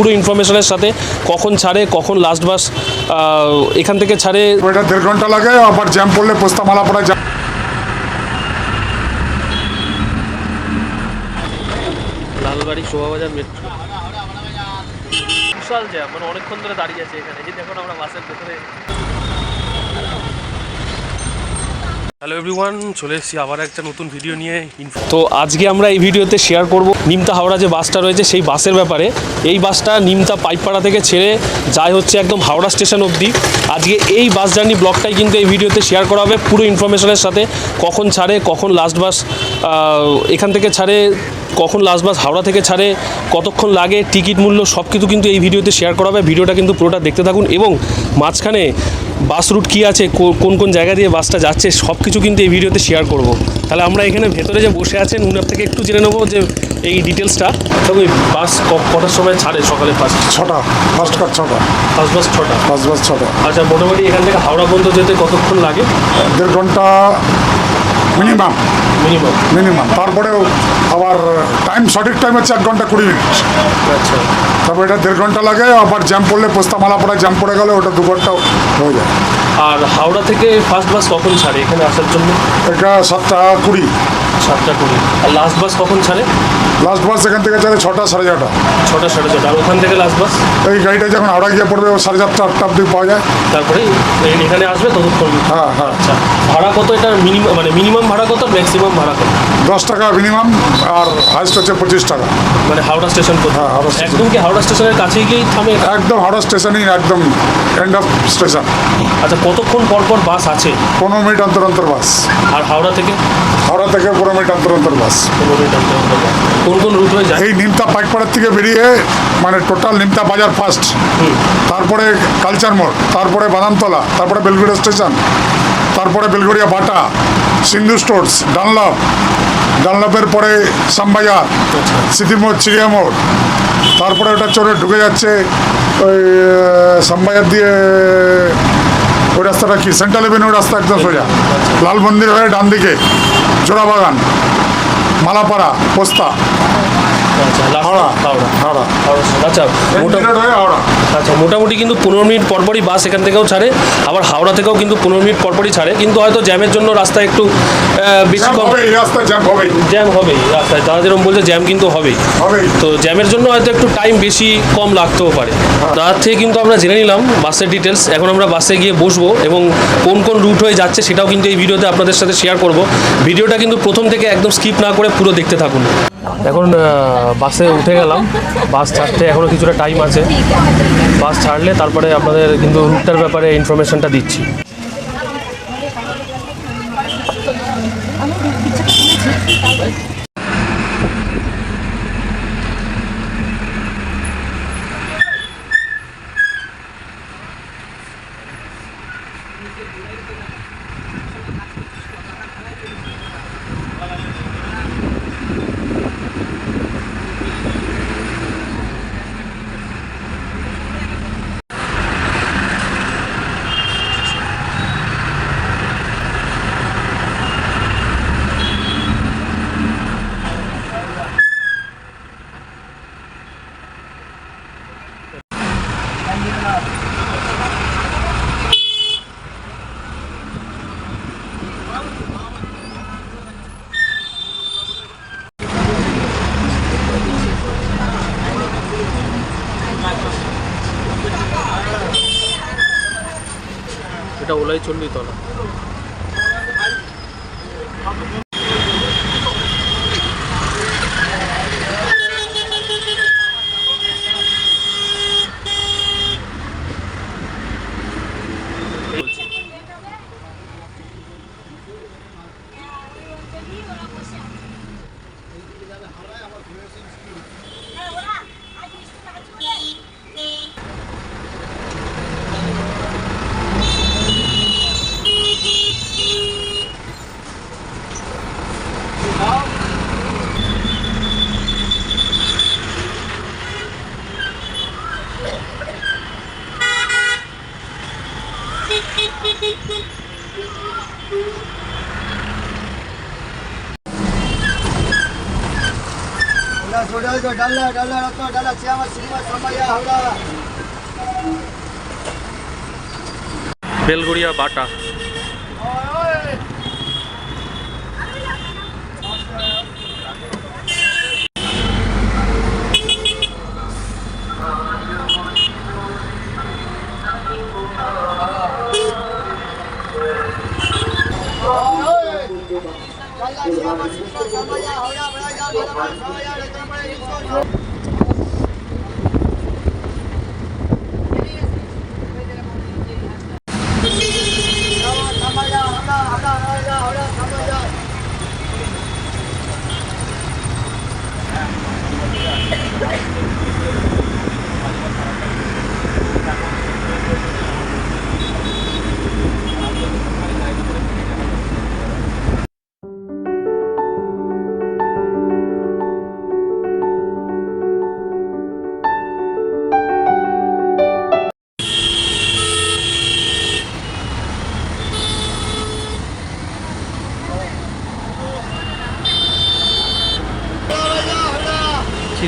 পুরো ইনফরমেশনের সাথে কখন ছাড়ে কখন লাস্ট বাস এখান থেকে ছাড়ে। ওইটা দেড় ঘণ্টা লাগে আবার জ্যাম পড়লে পোস্তা মালা পড়া জ্যাম লালবাড়ি শোভাবাজার মেট্রো বিশাল জ্যাম মানে অনেকক্ষণ ধরে দাঁড়িয়ে আছে এখানে। এই দেখুন আমরা বাসের ভেতরে। হ্যালো এভরিওয়ান চলে এসেছি আবার একটা নতুন ভিডিও নিয়ে তো আজকে আমরা এই ভিডিওতে শেয়ার করব নিমতা হাওড়া যে বাসটা রয়েছে সেই বাসের ব্যাপারে। এই বাসটা নিমতা পাইকপাড়া থেকে ছেড়ে যায় হচ্ছে একদম হাওড়া স্টেশন অবধি। আজকে এই বাস জার্নি ব্লগটাই কিন্তু এই ভিডিওতে শেয়ার করা হবে পুরো ইনফরমেশনের সাথে। কখন ছাড়ে, কখন লাস্ট বাস এখান থেকে ছাড়ে, কখন লাস্ট বাস হাওড়া থেকে ছাড়ে, কতক্ষণ লাগে টিকিট মূল্য সব কিছু কিন্তু এই ভিডিওতে শেয়ার করা হবে। ভিডিওটা কিন্তু পুরোটা দেখতে থাকুন এবং মাঝখানে বাস রুট কী আছে কোন কোন জায়গা দিয়ে বাসটা যাচ্ছে সব কিছু কিন্তু এই ভিডিওতে শেয়ার করব। তাহলে আমরা এখানে ভেতরে যে বসে আছেন উনার থেকে একটু জেনে নেব যে এই ডিটেলসটা তবে বাস কটার সময় ছাড়ে সকালে ফার্স্ট ছটা ফার্স্ট কার ছটা। ফার্স্ট বাস ছটা? ফার্স্ট বাস ছটা। আচ্ছা মোটামুটি এখান থেকে হাওড়া পর্যন্ত যেতে কতক্ষণ লাগে? দেড় ঘণ্টা মিনিমাম মিনিমাম তারপরে তারপরেও আবার টাইম সঠিক টাইম হচ্ছে এক ঘণ্টা কুড়ি মিনিট আচ্ছা। তারপর এটা দেড় ঘণ্টা লাগে আবার জ্যাম পড়লে পোস্তা মালা পড়া জ্যাম পড়ে গেলে ওটা দু ঘণ্টা হয়ে যায়। আর হাওড়া থেকে ফার্স্ট বাস কখন ছাড়ে এখানে আসার জন্য? এটা সাতটা কুড়ি। সাতটা কুড়ি। আর লাস্ট বাস কখন ছাড়ে? লাস্ট বাস এখান থেকে চলে ছটা সাড়ে ছটা। ছটা সাড়ে ছটা। আর ওখান থেকে লাস্ট বাস এই গাড়িটা যখন হাওড়া গিয়ে পড়বে সাড়ে চারটা আটটা অব্দি পাওয়া যায়। তারপরে এখানে আসবে ততক্ষণ? হ্যাঁ হ্যাঁ। আচ্ছা। ভাড়া কত এটা মিনিমাম মানে মিনিমাম ভাড়া কত ম্যাক্সিমাম ভাড়া কত? দশ টাকা মিনিমাম আর হাইস্ট হচ্ছে পঁচিশ টাকা। মানে হাওড়া স্টেশন কত হ্যাঁ, হাওড়া স্টেশন। একদম কি হাওড়া স্টেশনের কাছেই গিয়েই থামে? একদম হাওড়া স্টেশনই একদম এন্ড অফ স্টেশন আচ্ছা কতক্ষণ পর পর বাস আছে? পনেরো মিনিট অন্তর অন্তর বাস। আর হাওড়া থেকে? হাওড়া থেকে পনেরো মিনিট অন্তর অন্তর বাস। পনেরো মিনিট অন্তর অন্তর বাস। কোন কোন রুট হয়ে যায়? এই নিমতা পাইকপাড়ার থেকে বেরিয়ে মানে টোটাল নিমতা বাজার ফার্স্ট তারপরে কালচার মোড় তারপরে বাদামতলা তারপরে বেলগুড়িয়া স্টেশন তারপরে Belgharia Bata Sindhu stores Dunlop. ডানলপের পরে শ্যামবাজার স্মৃতি মোড় চিড়িয়া মোড়। তারপরে ওটা চলে ঢুকে যাচ্ছে ওই আহ, শ্যামবাজার দিয়ে ওই রাস্তাটা কি? সেন্ট্রাল এভিনিউ রাস্তা একদম সোজা। লাল মন্দির হয়ে ডান দিকে জোড়াবাগান, মালাপাড়া, পোস্তা। আচ্ছা last হাওড়া। হাওড়া হাওড়া। হাওড়া। আচ্ছা মোটা মিনিট হাওড়া। আচ্ছা মোটামুটি কিন্তু পনেরো মিনিট পরপরই বাস এখান থেকেও ছাড়ে আবার হাওড়া থেকেও কিন্তু পনেরো মিনিট পরপরই ছাড়ে কিন্তু হয়তো জ্যামের জন্য রাস্তা একটু আহ, বেশি জ্যাম কম। হবে এই রাস্তা জ্যাম হবে জ্যাম হবেই রাস্তায়। তারা যেরকম বলছে জ্যাম কিন্তু হবেই। হবে তো জ্যামের জন্য হয়তো একটু টাইম বেশি কম লাগতেও পারে। তার থেকে কিন্তু আমরা জেনে নিলাম বাসের ডিটেলস এখন আমরা বাসে গিয়ে বসবো এবং কোন কোন রুট হয়ে যাচ্ছে সেটাও কিন্তু এই ভিডিওতে আপনাদের সাথে শেয়ার করব। ভিডিওটা কিন্তু প্রথম থেকে একদম স্কিপ না করে পুরো দেখতে থাকুন। এখন বাসে উঠে গেলাম। বাস ছাড়তে এখনও কিছুটা টাইম আছে। বাস ছাড়লে তারপরে আপনাদের কিন্তু রুটটার ব্যাপারে ইনফরমেশনটা দিচ্ছি। এটা ওলাই ডাল্লা ডাল্লা রত্ন ডাল্লা শ্যামা শ্রীমা সোমাইয়া হাওড়া। বেলগুড়িয়া বাটা। સમય સમય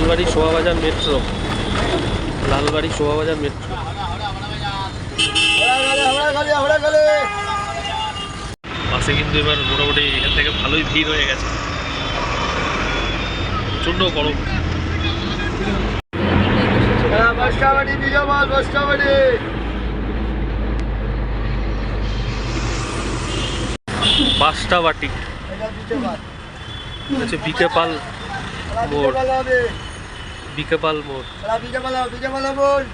লালবাড়ি শোভাবাজার মেট্রো। লালবাড়ি শোভাবাজার মেট্রো। বাসে কিন্তু এবার মোটামুটি এখান থেকে ভালোই ভিড় হয়ে গেছে। প্রচণ্ড গরম। বিজয়মাল পাঁচটা বাটি। এটা বিজয়মাল হচ্ছে বিকে পাল মোড়। বিকে পাল বল।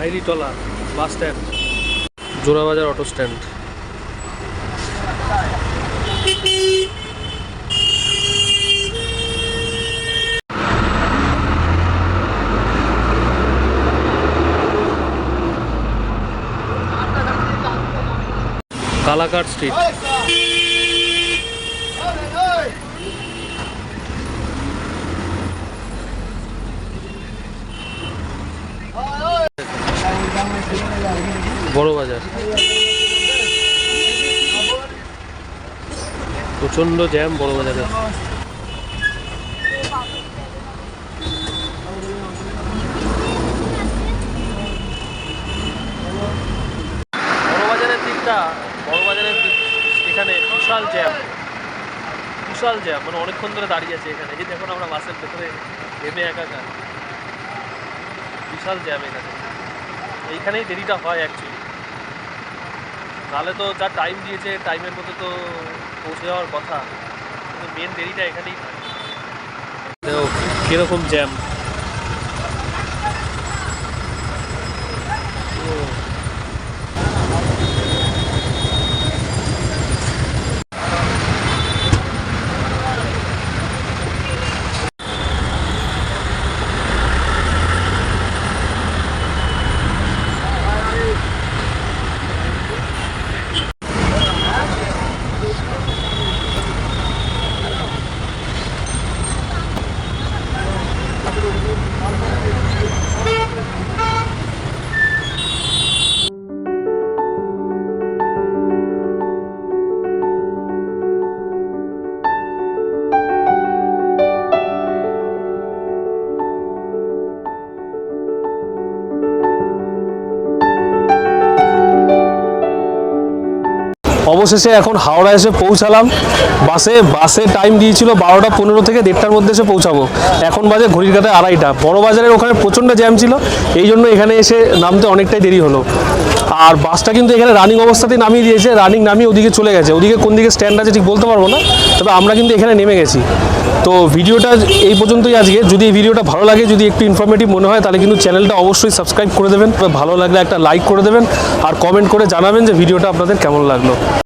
Ahiritola bus stand Jorabazar auto stand. Kalakar street. Bara Bazar. প্রচণ্ড জ্যাম বড় বাজারে। বড় বাজারের দিকটা বড় বাজারের দিক এখানে বিশাল জ্যাম বিশাল জ্যাম মানে অনেকক্ষণ ধরে দাঁড়িয়ে আছে এখানে। এই দেখুন আমরা বাসের ভেতরে ঘেমে একাকার। বিশাল জ্যাম এখানে। এইখানেই দেরিটা হয় অ্যাকচুয়ালি নাহলে তো যা টাইম দিয়েছে টাইমের মধ্যে তো পৌঁছে যাওয়ার কথা। কিন্তু মেন দেরিটা এখানেই হয়। কীরকম জ্যাম অবশেষে এখন হাওড়া এসে পৌঁছালাম। বাসে বাসে টাইম দিয়েছিল বারোটা পনেরো থেকে দেড়টার মধ্যে এসে পৌঁছাবো। এখন বাজে ঘড়ির কাটে আড়াইটা। বড় বাজারের ওখানে প্রচণ্ড জ্যাম ছিল, এই জন্য এখানে এসে নামতে অনেকটাই দেরি হলো। আর বাসটা কিন্তু এখানে রানিং অবস্থাতেই নামিয়ে দিয়েছে রানিং নামিয়ে ওদিকে চলে গেছে। ওদিকে কোন দিকে স্ট্যান্ড আছে ঠিক বলতে পারব না, তবে আমরা কিন্তু এখানে নেমে গেছি। তো ভিডিওটা এই পর্যন্তই আজকে। যদি এই ভিডিওটা ভালো লাগে, যদি একটু ইনফরমেটিভ মনে হয়, তাহলে কিন্তু চ্যানেলটা অবশ্যই সাবস্ক্রাইব করে দেবেন। ভালো লাগলে একটা লাইক করে দেবেন। আর কমেন্ট করে জানাবেন যে ভিডিওটা আপনাদের কেমন লাগল।